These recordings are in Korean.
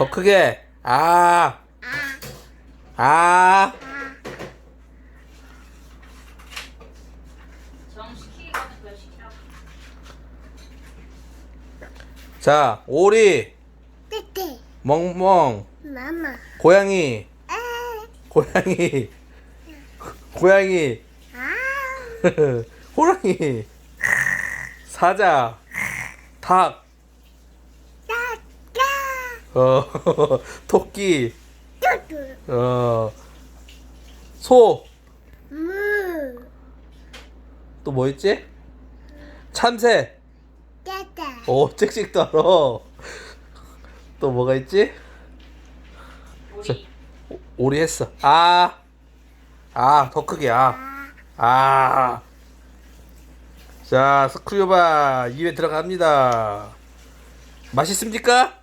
더 크게. 아. 아. 자, 오리, 떼떼. 멍멍, 마마. 고양이, 아. 고양이, 고양이, 아. 호랑이, 사자, 닭. 어, 토끼, 뚜뚜. 어, 소, 무. 또 뭐 있지? 참새, 따따. 오, 찍찍도 알아. 또 뭐가 있지? 우리 오- 오리 했어. 아, 아, 더 크게, 아. 아. 아. 자, 스쿠요바 입에 들어갑니다. 맛있습니까?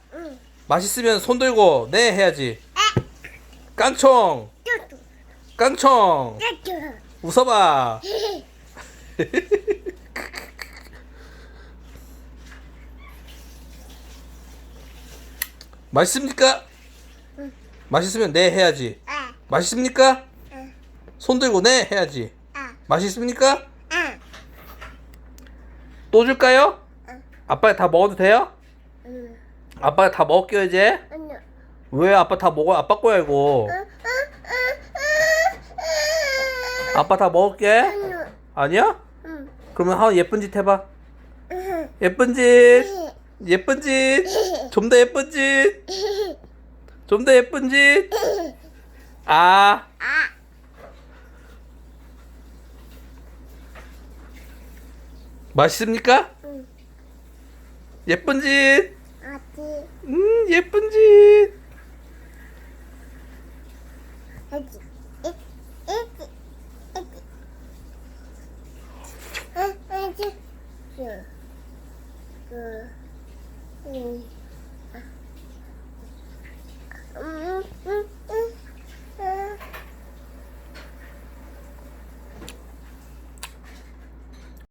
응. 맛있으면 손 들고 네 해야지. 아. 깡총. 깡총. 웃어봐. 맛있습니까? 응. 맛있으면 네 해야지. 아. 맛있습니까? 응. 손 들고 네 해야지. 아. 맛있습니까? 아. 또 줄까요? 응. 아빠 다 먹어도 돼요? 응. 아빠가 다 먹을게요 이제. 아니야. 왜 아빠 다 먹어? 아빠 거야 이거. 아빠 다 먹을게. 아니야. 아니야? 응. 그러면 한 예쁜 짓 해봐. 응. 예쁜 짓. 예쁜 짓. 좀 더 예쁜 짓. 좀 더 예쁜 짓. 아. 아. 맛있습니까? 응. 예쁜 짓. 아지. 음, 예쁜 짓. 이. 아, 아 지. 그. 그. 음. 음. 음.